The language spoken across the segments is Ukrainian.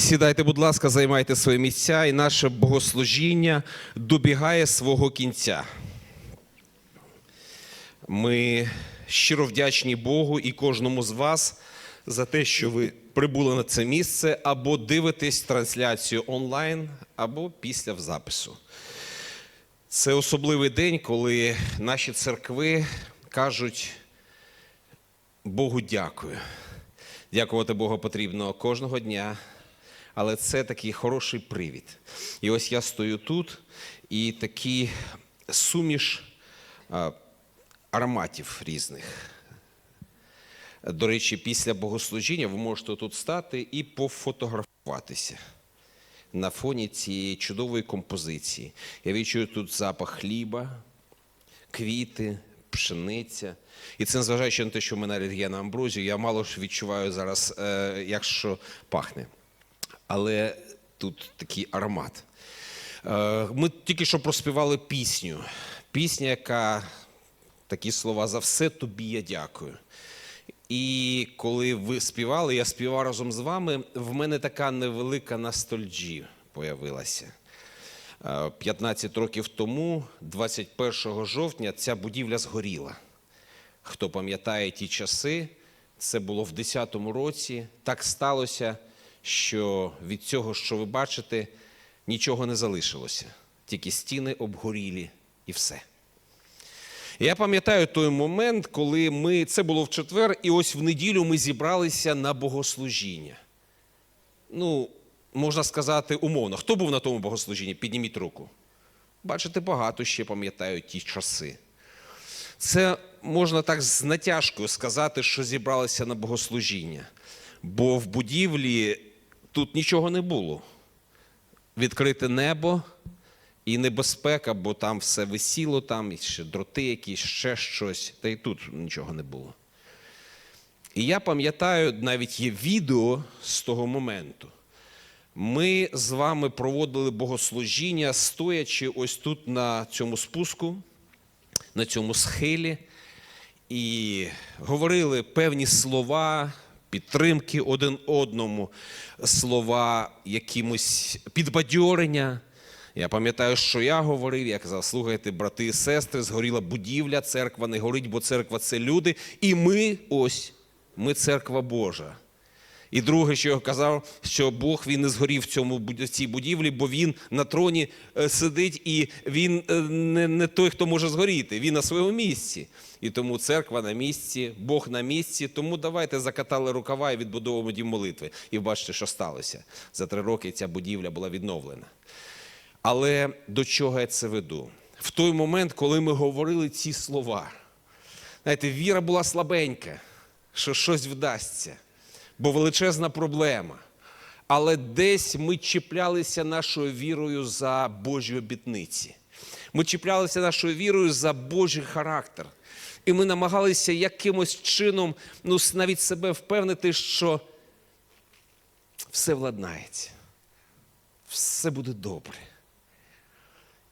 Сідайте, будь ласка, займайте свої місця, і наше богослужіння добігає свого кінця. Ми щиро вдячні Богу і кожному з вас за те, що ви прибули на це місце або дивитесь трансляцію онлайн, або після запису. Це особливий день, коли наші церкви кажуть Богу дякую. Дякувати Богу потрібно кожного дня, але це такий хороший привід. І ось я стою тут, і такий суміш ароматів різних. До речі, після богослужіння ви можете тут стати і пофотографуватися на фоні цієї чудової композиції. Я відчую тут запах хліба, квіти, пшениця. І це незважаючи на те, що в мене алергія на амброзію, я мало ж відчуваю зараз, е, як що пахне. Але тут такий аромат. Е, Ми тільки що проспівали пісню. Пісня, яка такі слова за все тобі я дякую. І коли ви співали, я співав разом з вами, в мене така невелика ностальджі появилася. Е, 15 років тому, 21 жовтня, ця будівля згоріла. Хто пам'ятає ті часи, це було в 10-му році. Так сталося, що від цього, що ви бачите, нічого не залишилося. Тільки стіни обгорілі і все. Я пам'ятаю той момент, коли ми це було в четвер, і ось в неділю ми зібралися на богослужіння. Ну, можна сказати, умовно. Хто був на тому богослужінні? Підніміть руку. Бачите, багато ще пам'ятають ті часи. Це можна так з натяжкою сказати, що зібралися на богослужіння. Бо в будівлі тут нічого не було. Відкрите небо і небезпека, бо там все висіло, там і ще дроти якісь, ще щось, та й тут нічого не було. І я пам'ятаю, навіть є відео з того моменту. Ми з вами проводили богослужіння, стоячи ось тут на цьому спуску, на цьому схилі, і говорили певні слова, підтримки один одному, слова якимось підбадьорення. Я пам'ятаю, що я говорив, я казав, слухайте, брати і сестри, згоріла будівля, церква не горить, бо церква це люди. І ми ось, ми церква Божа. І друге, що я казав, що Бог він не згорів в цьому в цій будівлі, бо він на троні е, сидить, і він е, не, не той, хто може згоріти. Він на своєму місці. І тому церква на місці, Бог на місці. Тому давайте закатали рукава і відбудовуємо дім молитви. І бачите, що сталося. За три роки ця будівля була відновлена. Але до чого я це веду? В той момент, коли ми говорили ці слова, знаєте, віра була слабенька, що щось вдасться, бо величезна проблема. Але десь ми чіплялися нашою вірою за Божі обітниці. Ми чіплялися нашою вірою за Божий характер. І ми намагалися якимось чином ну, навіть себе впевнити, що все владнається, все буде добре.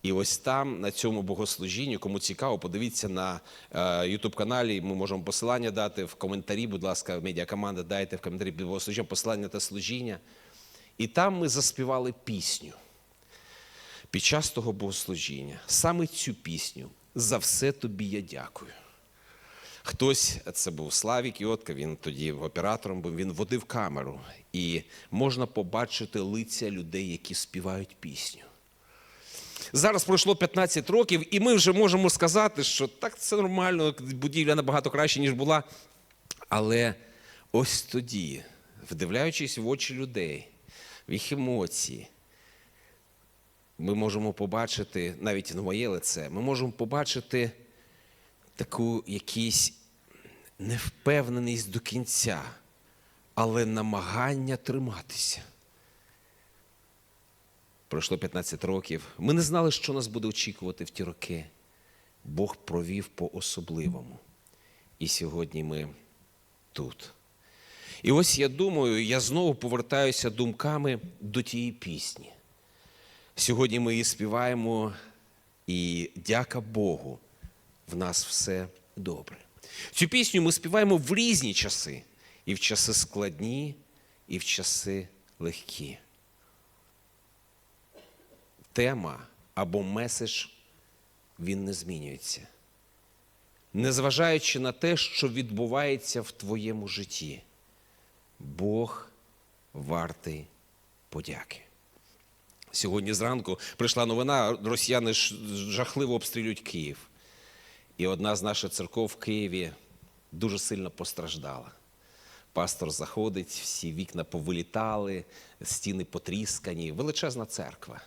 І ось там, на цьому богослужінні, кому цікаво, подивіться на Ютуб каналі. Ми можемо посилання дати в коментарі. Будь ласка, медіакоманда, дайте в коментарі під посилання та служіння. І там ми заспівали пісню під час того богослужіння. Саме цю пісню за все тобі я дякую. Хтось, це був Славік Йотка, він тоді оператором був, він водив камеру. І можна побачити лиця людей, які співають пісню. Зараз пройшло 15 років, і ми вже можемо сказати, що так це нормально, будівля набагато краще, ніж була. Але ось тоді, вдивляючись в очі людей, в їх емоції, ми можемо побачити, навіть на моє лице, ми можемо побачити таку якісь невпевненість до кінця, але намагання триматися. Пройшло 15 років. Ми не знали, що нас буде очікувати в ті роки. Бог провів по-особливому. І сьогодні ми тут. І ось я думаю, я знову повертаюся думками до тієї пісні. Сьогодні ми її співаємо, і дяка Богу, в нас все добре. Цю пісню ми співаємо в різні часи, і в часи складні, і в часи легкі. Тема або меседж він не змінюється. Незважаючи на те, що відбувається в твоєму житті, Бог вартий подяки. Сьогодні зранку прийшла новина, росіяни жахливо обстрілюють Київ. І одна з наших церков в Києві дуже сильно постраждала. Пастор заходить, всі вікна повилітали, стіни потріскані, величезна церква.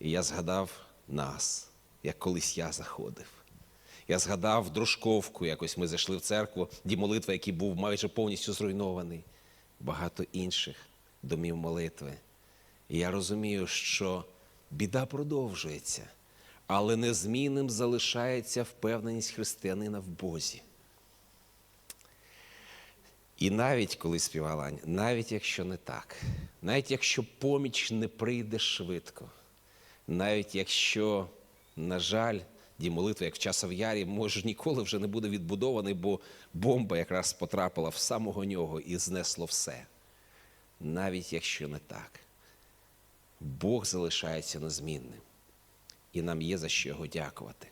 І я згадав нас, як колись я заходив. Я згадав дружковку, якось ми зайшли в церкву, дім молитви, який був майже повністю зруйнований, багато інших домів молитви. І я розумію, що біда продовжується, але незмінним залишається впевненість християнина в Бозі. І навіть коли співала Аня, навіть якщо не так, навіть якщо поміч не прийде швидко, навіть якщо, на жаль, дім молитви, як в часов ярі, може ніколи вже не буде відбудований, бо бомба якраз потрапила в самого нього і знесло все. Навіть якщо не так, Бог залишається незмінним, і нам є за що його дякувати.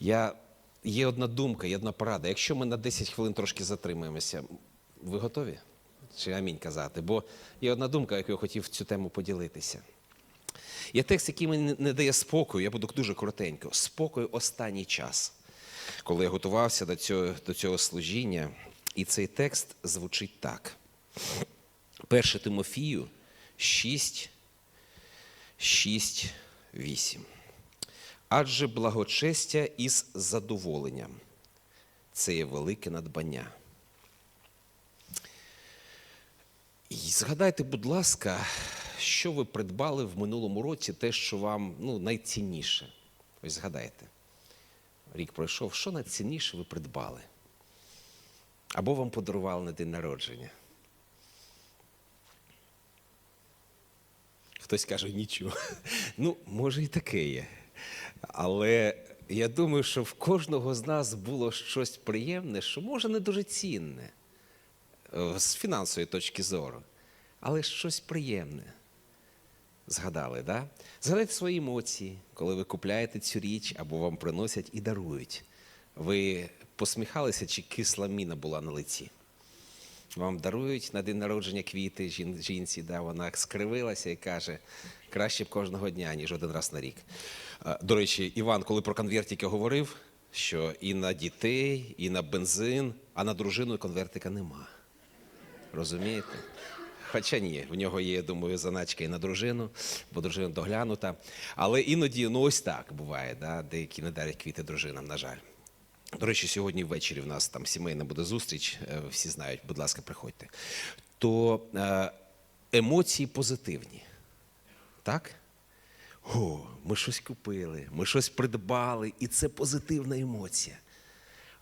Я, є одна думка, є одна порада. Якщо ми на 10 хвилин трошки затримаємося, ви готові? Чи амінь казати? Бо є одна думка, яку я хотів цю тему поділитися. Є текст, який мені не дає спокою, я буду дуже коротенько. Спокою останній час. Коли я готувався до цього, до цього служіння, і цей текст звучить так. 1 Тимофію 6, 6, 8. Адже благочестя із задоволенням це є велике надбання. І згадайте, будь ласка, що ви придбали в минулому році, те, що вам ну, найцінніше. Ось згадайте. Рік пройшов, що найцінніше ви придбали? Або вам подарували на день народження. Хтось каже нічого. Ну, може, і таке є. Але я думаю, що в кожного з нас було щось приємне, що може не дуже цінне е, з фінансової точки зору, але щось приємне. Згадали, да? Згадайте свої емоції, коли ви купляєте цю річ або вам приносять і дарують. Ви посміхалися, чи кисла міна була на лиці? Вам дарують на день народження квіти жін- жінці, да, вона скривилася і каже, краще б кожного дня, ніж один раз на рік. До речі, Іван, коли про конвертики говорив, що і на дітей, і на бензин, а на дружину конвертика нема. Розумієте? Хоча ні, в нього є, я думаю, заначка і на дружину, бо дружина доглянута. Але іноді, ну ось так буває, да? деякі не дарять квіти дружинам, на жаль. До речі, сьогодні ввечері в нас там сімейна буде зустріч, е, всі знають, будь ласка, приходьте. То е, емоції позитивні. Так? О, ми щось купили, ми щось придбали, і це позитивна емоція.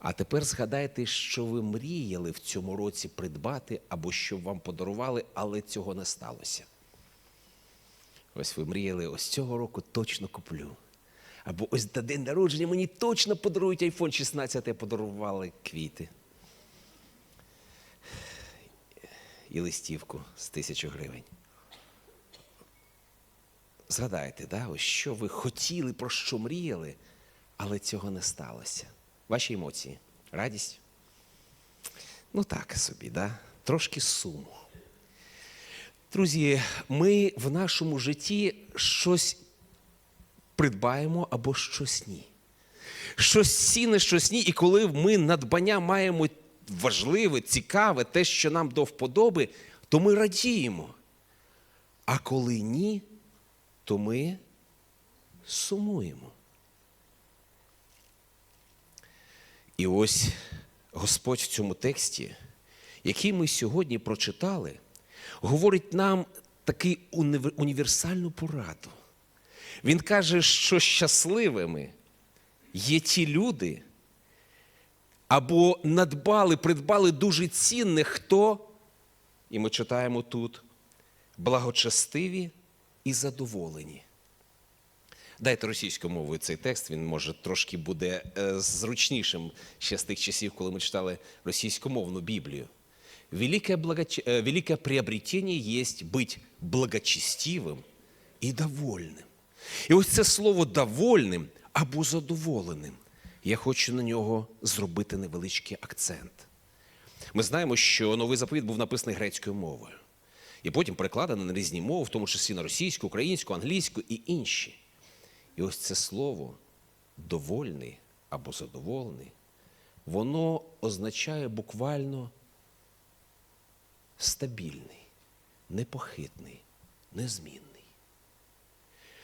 А тепер згадайте, що ви мріяли в цьому році придбати або що вам подарували, але цього не сталося. Ось ви мріяли, ось цього року точно куплю. Або ось на день народження мені точно подарують iPhone 16, а подарували квіти. І листівку з тисячу гривень. Згадайте, да, ось що ви хотіли, про що мріяли, але цього не сталося. Ваші емоції? Радість? Ну так собі, да? трошки суму. Друзі, ми в нашому житті щось придбаємо або щось ні. Щось цінне, щось ні. І коли ми надбання маємо важливе, цікаве, те, що нам до вподоби, то ми радіємо. А коли ні, то ми сумуємо. І ось Господь в цьому тексті, який ми сьогодні прочитали, говорить нам таку універсальну пораду. Він каже, що щасливими є ті люди, або надбали, придбали дуже цінне, хто, і ми читаємо тут, благочестиві і задоволені. Дайте російською мовою цей текст, він може трошки буде е, зручнішим ще з тих часів, коли ми читали російськомовну Біблію. великое, благоч... э, великое приобретение есть быть благочестивим і довольним. І ось це слово довольним або задоволеним. Я хочу на нього зробити невеличкий акцент. Ми знаємо, що новий заповіт був написаний грецькою мовою, і потім перекладений на різні мови, в тому числі на російську, українську, англійську і інші. І ось це слово довольний або задоволений, воно означає буквально стабільний, непохитний, незмінний.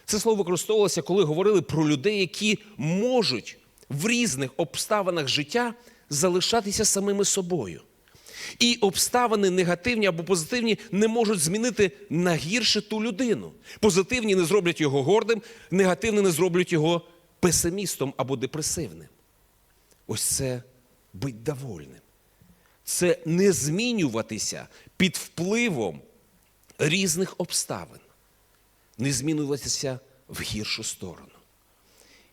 Це слово використовувалося, коли говорили про людей, які можуть в різних обставинах життя залишатися самими собою. І обставини негативні або позитивні не можуть змінити на гірше ту людину. Позитивні не зроблять його гордим, негативні не зроблять його песимістом або депресивним. Ось це бути довольним. Це не змінюватися під впливом різних обставин, не змінюватися в гіршу сторону.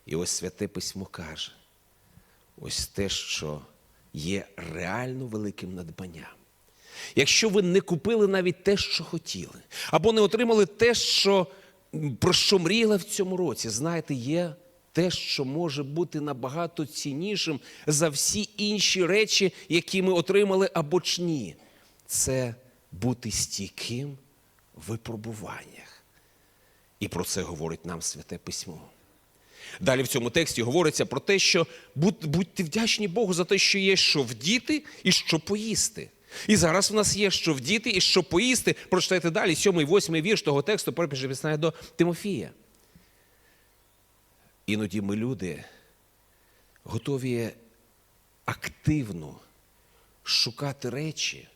І ось святе письмо каже: ось те, що є реально великим надбанням. Якщо ви не купили навіть те, що хотіли, або не отримали те, що, про що мріяли в цьому році, знаєте, є те, що може бути набагато ціннішим за всі інші речі, які ми отримали або ж ні. Це бути стійким в випробуваннях. І про це говорить нам Святе Письмо. Далі в цьому тексті говориться про те, що будь- будьте вдячні Богу за те, що є що вдіти і що поїсти. І зараз в нас є що вдіти і що поїсти. Прочитайте далі, сьомий, восьмий вірш того тексту, перепише до Тимофія. Іноді ми люди готові активно шукати речі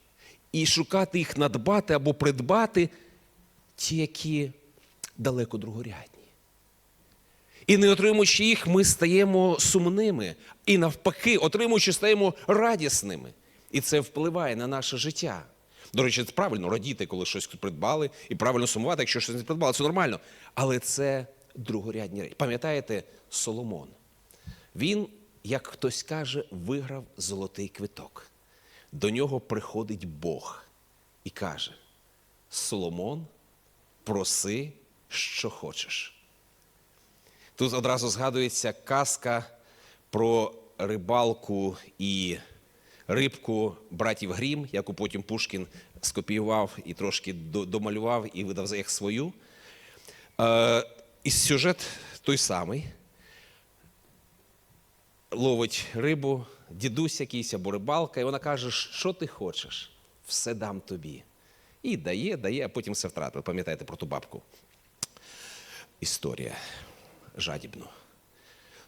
і шукати їх надбати або придбати, ті, які далеко другорядні. І не отримуючи їх, ми стаємо сумними. І навпаки, отримуючи, стаємо радісними. І це впливає на наше життя. До речі, це правильно радіти, коли щось придбали, і правильно сумувати, якщо щось не придбали, це нормально. Але це другорядні речі. Пам'ятаєте Соломон? Він, як хтось каже, виграв золотий квиток. До нього приходить Бог і каже: Соломон, проси, що хочеш. Тут одразу згадується казка про рибалку і рибку братів Грім, яку потім Пушкін скопіював і трошки домалював і видав як свою. Е, і сюжет той самий. Ловить рибу, дідусь якийсь або рибалка, і вона каже, що ти хочеш, все дам тобі. І дає, дає, а потім все втратив. Пам'ятаєте про ту бабку? Історія жадібно.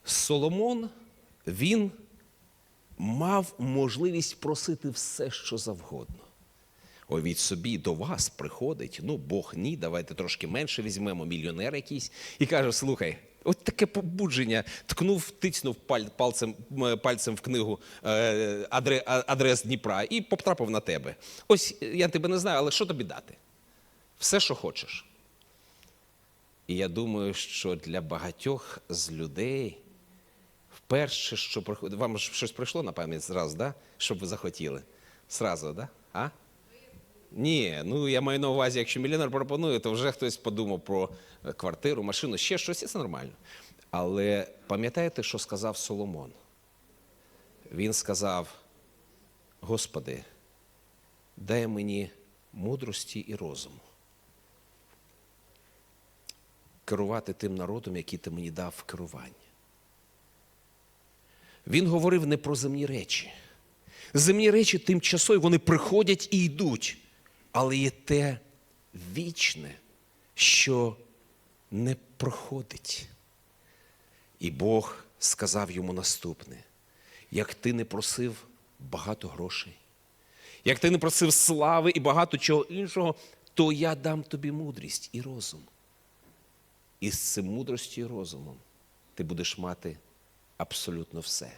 Соломон, він мав можливість просити все, що завгодно. Уявіть собі, до вас приходить, ну Бог ні, давайте трошки менше візьмемо, мільйонер якийсь, і каже: слухай, от таке побудження, ткнув, тицнув пальцем, пальцем в книгу е, адре, адрес Дніпра і потрапив на тебе. Ось я тебе не знаю, але що тобі дати? Все, що хочеш. І я думаю, що для багатьох з людей вперше, що приходить, вам щось прийшло на пам'ять зразу, да? щоб ви захотіли? Зразу, да? А? Ні, ну я маю на увазі, якщо мільйонер пропонує, то вже хтось подумав про е, квартиру, машину, ще щось, і це нормально. Але пам'ятаєте, що сказав Соломон? Він сказав: Господи, дай мені мудрості і розуму. Керувати тим народом, який ти мені дав керування. Він говорив не про земні речі. Земні речі тимчасові, вони приходять і йдуть, але є те вічне, що не проходить. І Бог сказав йому наступне: як ти не просив багато грошей, як ти не просив слави і багато чого іншого, то я дам тобі мудрість і розум. І з цим мудростю і розумом ти будеш мати абсолютно все.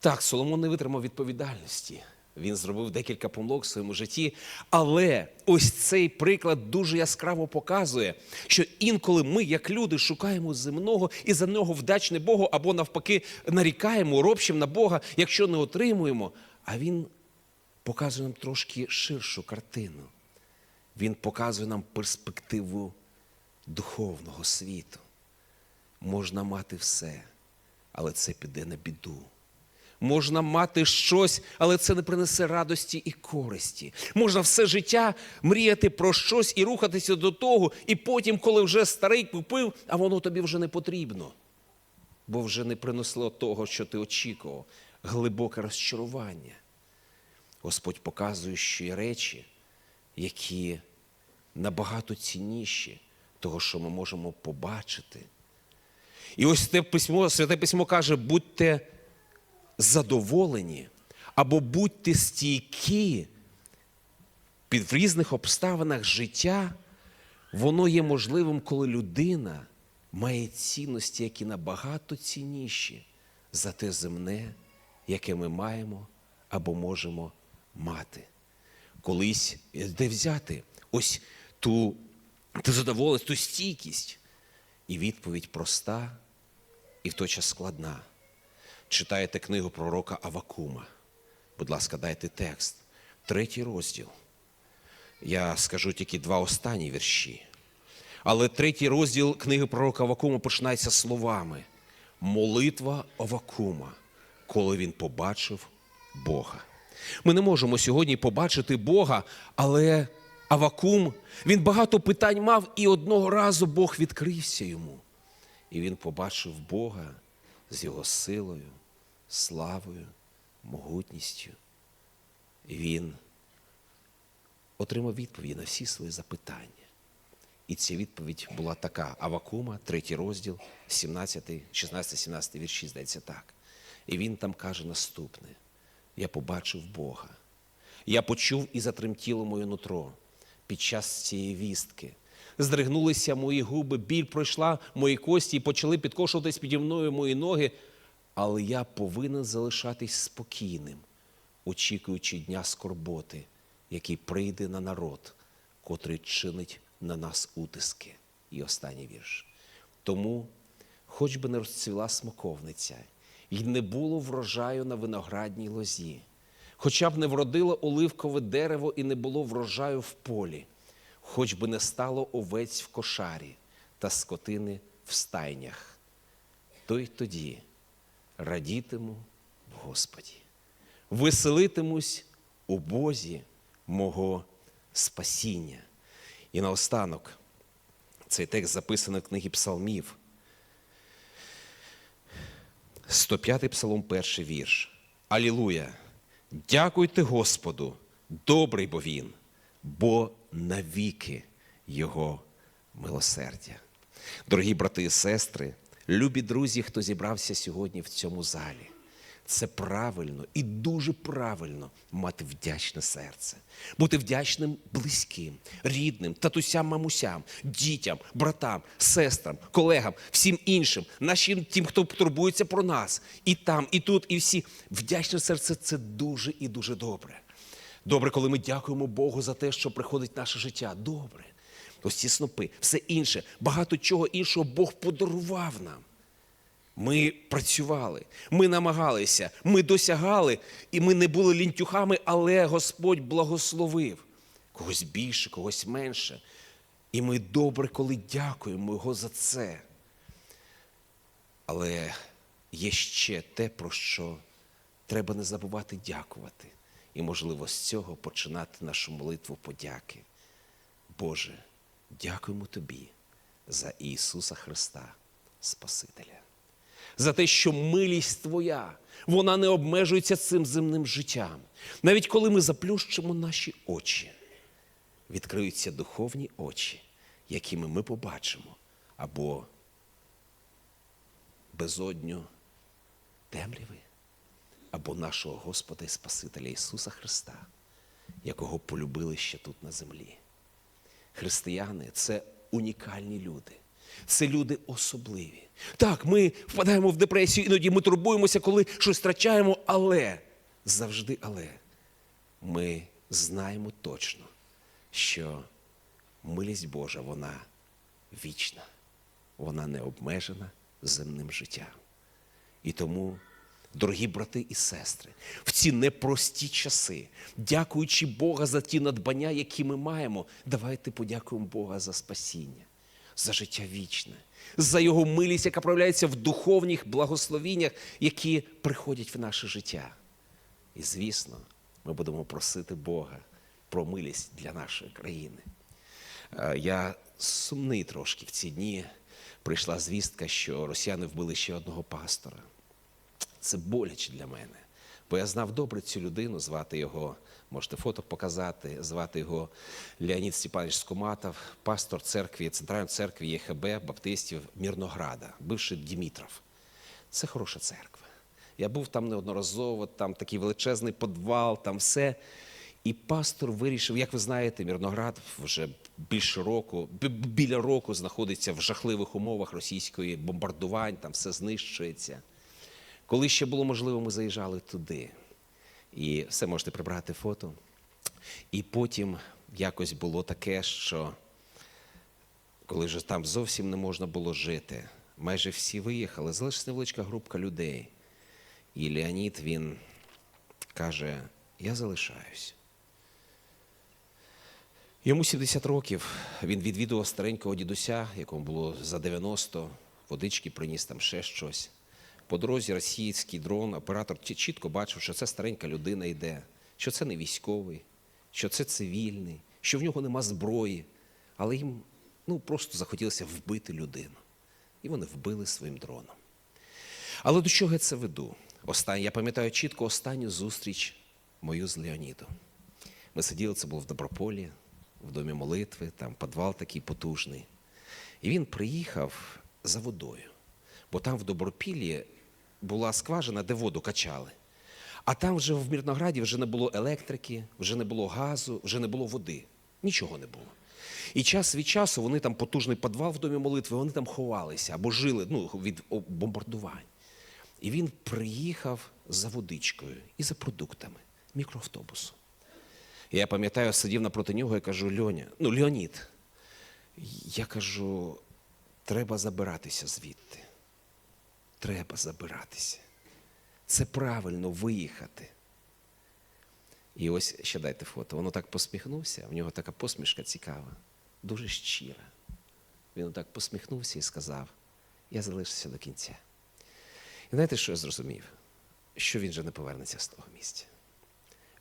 Так, Соломон не витримав відповідальності. Він зробив декілька помилок в своєму житті. Але ось цей приклад дуже яскраво показує, що інколи ми, як люди, шукаємо земного і за нього вдачне Богу, або навпаки нарікаємо, ропщимо на Бога, якщо не отримуємо. А він показує нам трошки ширшу картину. Він показує нам перспективу духовного світу. Можна мати все, але це піде на біду. Можна мати щось, але це не принесе радості і користі. Можна все життя мріяти про щось і рухатися до того, і потім, коли вже старий купив, а воно тобі вже не потрібно, бо вже не принесло того, що ти очікував, глибоке розчарування. Господь показує, що є речі, які набагато цінніші того, що ми можемо побачити. І ось те письмо, святе письмо каже: будьте задоволені або будьте стійкі під в різних обставинах життя, воно є можливим, коли людина має цінності, які набагато цінніші за те земне, яке ми маємо або можемо мати. Колись де взяти ось ту, ту задоволеність, ту стійкість. І відповідь проста і в той час складна. Читаєте книгу пророка Авакума. Будь ласка, дайте текст. Третій розділ. Я скажу тільки два останні вірші. Але третій розділ книги пророка Авакума починається словами: Молитва Авакума, коли він побачив Бога. Ми не можемо сьогодні побачити Бога, але Авакум, він багато питань мав, і одного разу Бог відкрився йому. І він побачив Бога з його силою, славою, могутністю. Він отримав відповіді на всі свої запитання. І ця відповідь була така: Авакума, третій розділ, 17, 16, 17 вірші, здається так. І він там каже наступне: Я побачив Бога. Я почув і затремтіло моє нутро під час цієї вістки. Здригнулися мої губи, біль пройшла мої кості і почали підкошуватись піді мною мої ноги. Але я повинен залишатись спокійним, очікуючи дня скорботи, який прийде на народ, котрий чинить на нас утиски. І останній вірш. Тому, хоч би не розцвіла смоковниця, і не було врожаю на виноградній лозі, хоча б не вродило оливкове дерево і не було врожаю в полі, хоч би не стало овець в кошарі та скотини в стайнях, то й тоді радітиму в Господі, веселитимусь у Бозі мого спасіння. І наостанок, цей текст записаний в книгі Псалмів. 105 псалом, перший вірш. Алілуя! Дякуйте Господу, добрий бо Він, бо навіки Його милосердя. Дорогі брати і сестри, любі друзі, хто зібрався сьогодні в цьому залі. Це правильно і дуже правильно мати вдячне серце, бути вдячним близьким, рідним, татусям, мамусям, дітям, братам, сестрам, колегам, всім іншим, нашим тим, хто турбується про нас, і там, і тут, і всі. Вдячне серце це дуже і дуже добре. Добре, коли ми дякуємо Богу за те, що приходить в наше життя. Добре. Ось ці снопи, все інше, багато чого іншого Бог подарував нам. Ми працювали, ми намагалися, ми досягали, і ми не були лінтюхами, але Господь благословив когось більше, когось менше. І ми добре, коли дякуємо Його за це. Але є ще те, про що треба не забувати дякувати. І, можливо, з цього починати нашу молитву подяки. Боже, дякуємо Тобі за Ісуса Христа, Спасителя за те, що милість Твоя, вона не обмежується цим земним життям. Навіть коли ми заплющимо наші очі, відкриються духовні очі, якими ми побачимо, або безодню темряви, або нашого Господа і Спасителя Ісуса Христа, якого полюбили ще тут на землі. Християни це унікальні люди. Це люди особливі. Так, ми впадаємо в депресію, іноді ми турбуємося, коли щось втрачаємо, але завжди, але ми знаємо точно, що милість Божа, вона вічна, вона не обмежена земним життям. І тому Дорогі брати і сестри, в ці непрості часи, дякуючи Бога за ті надбання, які ми маємо, давайте подякуємо Бога за спасіння, за життя вічне, за Його милість, яка проявляється в духовних благословіннях, які приходять в наше життя. І, звісно, ми будемо просити Бога про милість для нашої країни. Е, Я сумний трошки в ці дні. Прийшла звістка, що росіяни вбили ще одного пастора. Це боляче для мене. Бо я знав добре цю людину, звати його, можете фото показати, звати його Леонід Степанович Скуматов, пастор церкви, Центральної церкви ЄХБ Баптистів Мірнограда, бивший Дімітров. Це хороша церква. Я був там неодноразово, там такий величезний подвал, там все. І пастор вирішив, як ви знаєте, Мірноград вже більше року, біля року знаходиться в жахливих умовах російської бомбардувань, там все знищується. Коли ще було можливо, ми заїжджали туди. І все можете прибрати фото. І потім якось було таке, що коли вже там зовсім не можна було жити, майже всі виїхали, залишилась невеличка групка людей. І Леонід він каже: Я залишаюсь. Йому 70 років. Він відвідував старенького дідуся, якому було за 90, водички приніс там ще щось. По дорозі російський дрон, оператор чітко бачив, що це старенька людина йде, що це не військовий, що це цивільний, що в нього нема зброї. Але їм ну, просто захотілося вбити людину. І вони вбили своїм дроном. Але до чого я це веду? Останнє, я пам'ятаю чітко останню зустріч мою з Леонідом. Ми сиділи, це було в Доброполі, в домі молитви, там підвал такий потужний. І він приїхав за водою, бо там в Добропіллі була скважина, де воду качали. А там вже в Мірнограді вже не було електрики, вже не було газу, вже не було води. Нічого не було. І час від часу вони там потужний підвал в домі молитви, вони там ховалися або жили ну, від бомбардувань. І він приїхав за водичкою і за продуктами мікроавтобусом. Я пам'ятаю, сидів напроти нього і кажу: Льоня, ну Леонід, я кажу, треба забиратися звідти. Треба забиратися. Це правильно виїхати. І ось ще дайте фото. Воно так посміхнувся, в нього така посмішка цікава, дуже щира. Він так посміхнувся і сказав: Я залишуся до кінця. І знаєте, що я зрозумів? Що він же не повернеться з того місця.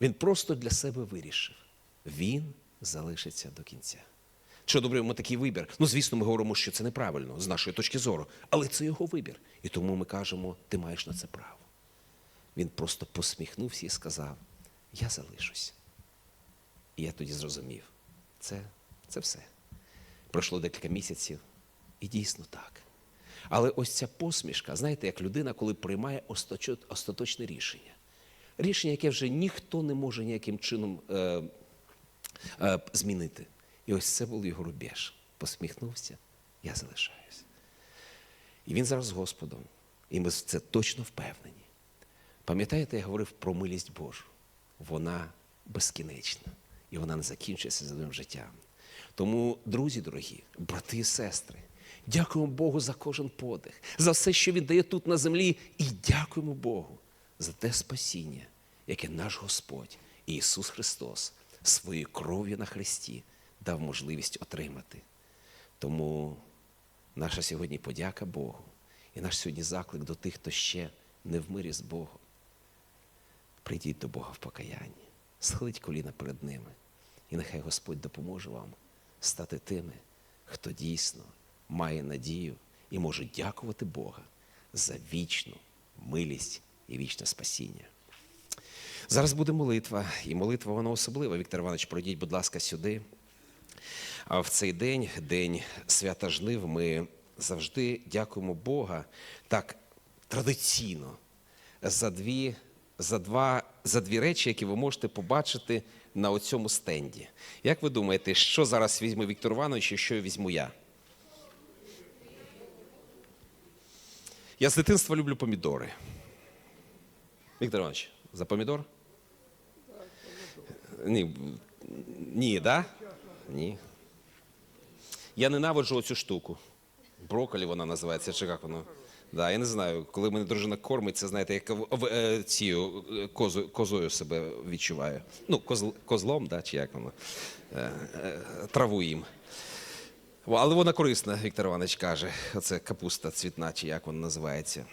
Він просто для себе вирішив. Він залишиться до кінця. Добре, йому такий вибір. Ну, звісно, ми говоримо, що це неправильно з нашої точки зору, але це його вибір. І тому ми кажемо, ти маєш на це право. Він просто посміхнувся і сказав: Я залишусь. І я тоді зрозумів, це, це все. Пройшло декілька місяців, і дійсно так. Але ось ця посмішка, знаєте, як людина, коли приймає остаточне рішення. Рішення, яке вже ніхто не може ніяким чином е, е, змінити. І ось це був його рубеж. Посміхнувся, я залишаюсь. І він зараз з Господом. І ми це точно впевнені. Пам'ятаєте, я говорив про милість Божу. Вона безкінечна. І вона не закінчується за новим життям. Тому, друзі дорогі, брати і сестри, дякуємо Богу за кожен подих, за все, що Він дає тут на землі, і дякуємо Богу за те спасіння, яке наш Господь Ісус Христос своєю кров'ю на Христі дав можливість отримати. Тому наша сьогодні подяка Богу і наш сьогодні заклик до тих, хто ще не в мирі з Богом. Прийдіть до Бога в покаянні, схиліть коліна перед ними, і нехай Господь допоможе вам стати тими, хто дійсно має надію і може дякувати Бога за вічну милість і вічне спасіння. Зараз буде молитва, і молитва вона особлива. Віктор Іванович, пройдіть, будь ласка, сюди. А в цей день, день свята жнив, ми завжди дякуємо Бога так традиційно за дві, за, два, за дві речі, які ви можете побачити на оцьому стенді. Як ви думаєте, що зараз візьме Віктор Іванович і що візьму я? Я з дитинства люблю помідори. Віктор Іванович, за помідор? Ні, ні, да? Ні. Я ненавиджу оцю штуку. Брокколі вона називається, чи як воно? Да, я не знаю, коли мене дружина кормить, це знаєте, як в, е, цією е, козу, козою себе відчуваю. Ну, козл, козлом, да, чи як воно? Е, траву їм. Але вона корисна, Віктор Іванович каже. Оце капуста цвітна, чи як вона називається.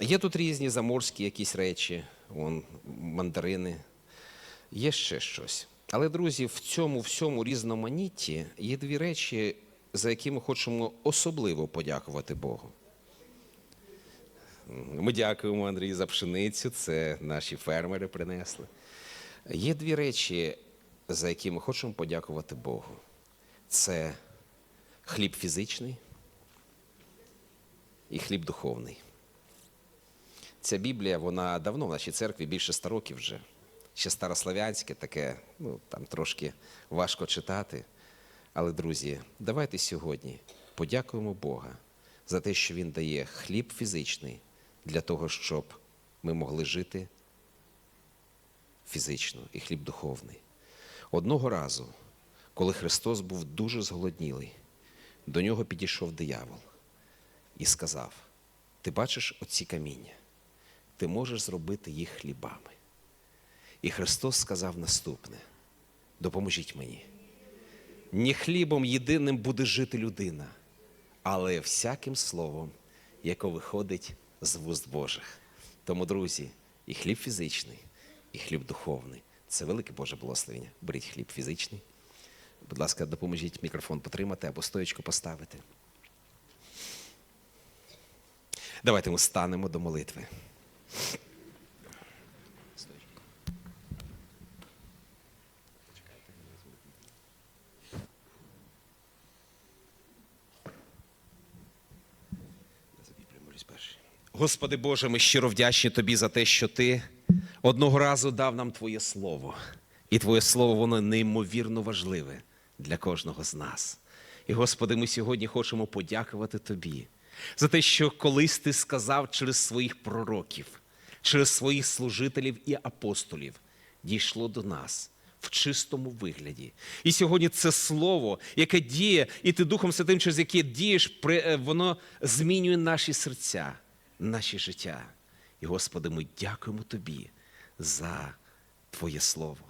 Є тут різні заморські якісь речі, вон, мандарини, є ще щось. Але, друзі, в цьому всьому різноманітті є дві речі, за які ми хочемо особливо подякувати Богу. Ми дякуємо Андрій за пшеницю, це наші фермери принесли. Є дві речі, за які ми хочемо подякувати Богу. Це хліб фізичний і хліб духовний. Ця Біблія, вона давно в нашій церкві, більше ста років вже. Ще старослав'янське, таке, ну там трошки важко читати. Але, друзі, давайте сьогодні подякуємо Бога за те, що Він дає хліб фізичний для того, щоб ми могли жити фізично і хліб духовний. Одного разу, коли Христос був дуже зголоднілий, до нього підійшов диявол і сказав: Ти бачиш оці каміння, ти можеш зробити їх хлібами. І Христос сказав наступне: допоможіть мені. Не хлібом єдиним буде жити людина, але всяким словом, яке виходить з вуст Божих. Тому, друзі, і хліб фізичний, і хліб духовний це велике Боже благословення. Беріть хліб фізичний. Будь ласка, допоможіть мікрофон потримати або стоечку поставити. Давайте ми станемо до молитви. Господи Боже, ми щиро вдячні Тобі за те, що Ти одного разу дав нам Твоє Слово. І Твоє Слово, воно неймовірно важливе для кожного з нас. І, Господи, ми сьогодні хочемо подякувати Тобі за те, що колись Ти сказав через своїх пророків, через своїх служителів і апостолів, дійшло до нас в чистому вигляді. І сьогодні це слово, яке діє, і ти Духом Святим, через яке дієш, е, воно змінює наші серця, наші життя. І, Господи, ми дякуємо Тобі за Твоє Слово.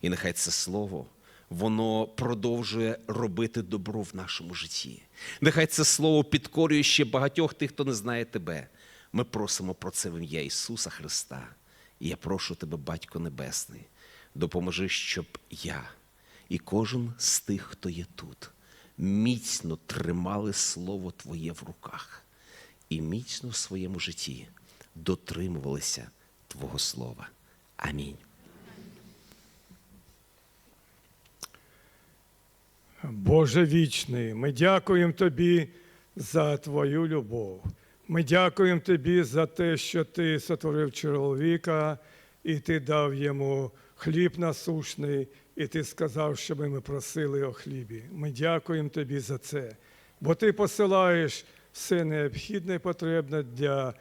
І нехай це Слово. Воно продовжує робити добро в нашому житті. Нехай це слово підкорює ще багатьох тих, хто не знає тебе. Ми просимо про це в ім'я Ісуса Христа. І я прошу тебе, Батько Небесний, допоможи, щоб я і кожен з тих, хто є тут, міцно тримали Слово Твоє в руках і міцно в своєму житті дотримувалися Твого Слова. Амінь. Боже вічний, ми дякуємо Тобі за Твою любов. Ми дякуємо Тобі за те, що Ти сотворив чоловіка, і Ти дав йому хліб насушний, і Ти сказав, щоб ми просили о хлібі. Ми дякуємо Тобі за це, бо Ти посилаєш все необхідне і потрібне для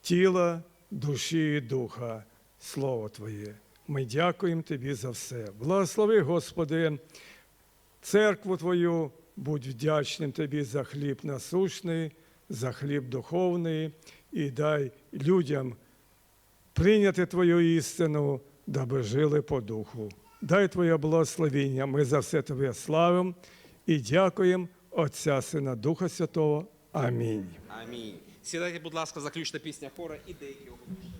тіла, душі і духа, Слово Твоє. Ми дякуємо Тобі за все. Благослови, Господи, церкву Твою, будь вдячним Тобі за хліб насущний, за хліб духовний, і дай людям прийняти Твою істину, даби жили по духу. Дай Твоє благословіння. Ми за все Тебе славимо і дякуємо Отця Сина Духа Святого. Амінь. Амінь. Сідайте, будь ласка, заключна пісня хора і деякі оголошення.